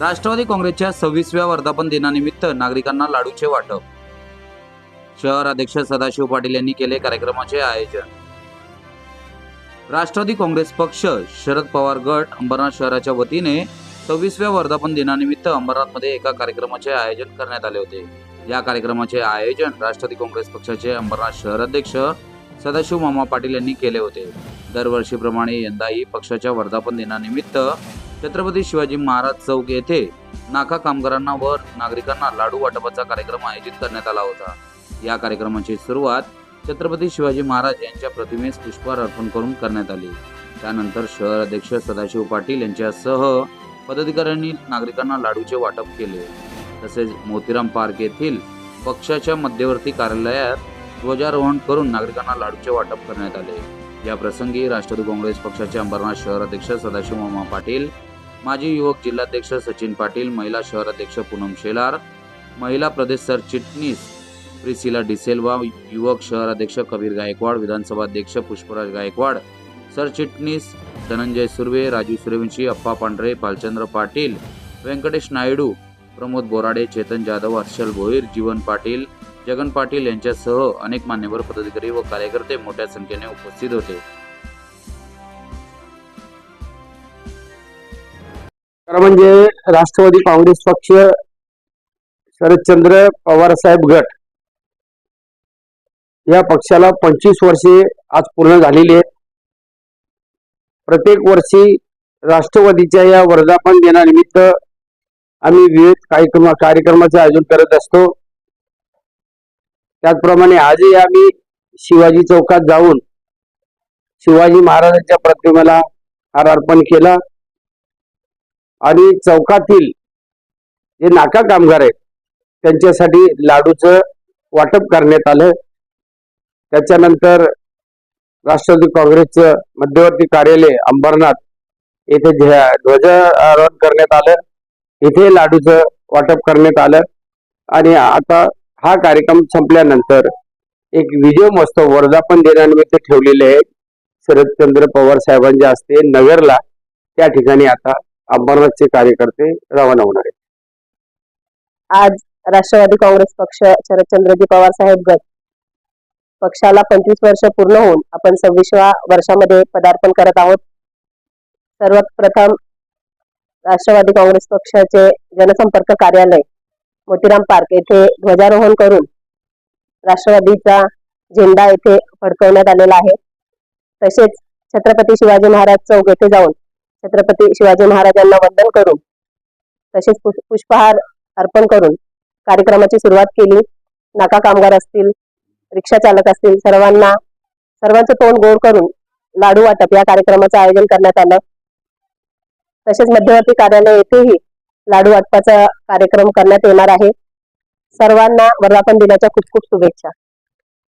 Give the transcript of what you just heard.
राष्ट्रवादी काँग्रेसच्या सव्वीसव्या वर्धापन दिनानिमित्त नागरिकांना लाडूचे वाटप. शहर अध्यक्ष सदाशिव पाटील यांनी केले कार्यक्रमाचे आयोजन. राष्ट्रवादी काँग्रेस पक्ष शरद पवार गट अंबरनाथ शहराच्या वतीने सव्वीसव्या वर्धापन दिनानिमित्त अंबरनाथमध्ये एका कार्यक्रमाचे आयोजन करण्यात आले होते. या कार्यक्रमाचे आयोजन राष्ट्रवादी काँग्रेस पक्षाचे अंबरनाथ शहर अध्यक्ष सदाशिव मामा पाटील यांनी केले होते. दरवर्षीप्रमाणे यंदाही पक्षाच्या वर्धापन दिनानिमित्त छत्रपती शिवाजी महाराज चौक येथे नाका कामगारांना व नागरिकांना लाडू वाटपाचा कार्यक्रम आयोजित करण्यात आला होता. या कार्यक्रमाची सुरुवात छत्रपती शिवाजी महाराज यांच्या प्रतिमेस पुष्पहार अर्पण करून करण्यात आली. त्यानंतर शहर अध्यक्ष सदाशिव पाटील यांच्यासह पदाधिकाऱ्यांनी नागरिकांना लाडूचे वाटप केले. तसेच मोतीराम पार्क येथील पक्षाच्या मध्यवर्ती कार्यालयात ध्वजारोहण करून नागरिकांना लाडूचे वाटप करण्यात आले. या प्रसंगी राष्ट्रवादी काँग्रेस पक्षाचे अंबरनाथ शहर अध्यक्ष सदाशिव मामा पाटील माजी युवक जिल्हाध्यक्ष सचिन पाटील महिला शहर अध्यक्ष पूनम शेलार महिला प्रदेश सरचिटणीस प्रिसिला डिसेल्वा युवक शहर अध्यक्ष कबीर गायकवाड विधानसभा अध्यक्ष पुष्पराज गायकवाड सरचिटणीस धनंजय सुर्वे राजू सूर्यवंशी अप्पा पांढरे भालचंद्र पाटील व्यंकटेश नायडू प्रमोद बोराडे चेतन जाधव हर्षल भोईर जीवन पाटील जगन पाटील यांच्यासह अनेक मान्यवर पदाधिकारी व कार्यकर्ते मोठ्या संख्येने उपस्थित होते. खरं म्हणजे राष्ट्रवादी काँग्रेस पक्ष शरदचंद्र पवार साहेब गट या पक्षाला पंचवीस वर्षे आज पूर्ण झालेली आहेत. प्रत्येक वर्षी राष्ट्रवादीच्या या वर्धापन दिनानिमित्त आम्ही विविध कार्यक्रम कार्यक्रमाचे आयोजन करत असतो. त्याचप्रमाणे आजही आम्ही शिवाजी चौकात जाऊन शिवाजी महाराजांच्या प्रतिमेला हार अर्पण केला. आणि चौकातील जे नाका कामगार आहेत त्यांच्यासाठी लाडूचं वाटप करण्यात आलं. त्याच्यानंतर राष्ट्रवादी काँग्रेसचं मध्यवर्ती कार्यालय अंबरनाथ येथे ध्वजारोहण करण्यात आलं. इथे लाडूचं वाटप करण्यात आलं. आणि आता हा कार्यक्रम संपल्यानंतर एक विजय महोत्सव वर्धापन दिनानिमित्त ठेवलेले आहे शरदचंद्र पवार साहेबांच्या हस्ते नगरला त्या ठिकाणी आता अंबरनाथचे कार्यकर्ते रवाना होणार आहेत. आज राष्ट्रवादी काँग्रेस पक्ष शरदचंद्रजी पवार साहेब गट पक्षाला पंचवीस वर्ष पूर्ण होऊन आपण सव्वीसव्या वर्षामध्ये पदार्पण करत आहोत. सर्वात प्रथम राष्ट्रवादी काँग्रेस पक्षाचे जनसंपर्क कार्यालय मोतीराम पार्क येथे ध्वजारोहण करून राष्ट्रवादीचा झेंडा येथे फडकवण्यात आलेला आहे. तसेच छत्रपती शिवाजी महाराज चौक येथे जाऊन छत्रपती शिवाजी महाराजांना वंदन करून तसेच पुष्पहार अर्पण करून कार्यक्रमाची सुरुवात केली. नाका कामगार असतील रिक्षा चालक असतील सर्वांना सर्वांचं तोंड गोड करून लाडू वाटप या कार्यक्रमाचं आयोजन करण्यात आलं. तसेच मध्यवर्ती कार्यालय येथेही लाडू वाटपाचा कार्यक्रम करण्यात येणार आहे. सर्वांना वर्धापन दिनाच्या खूप खूप शुभेच्छा.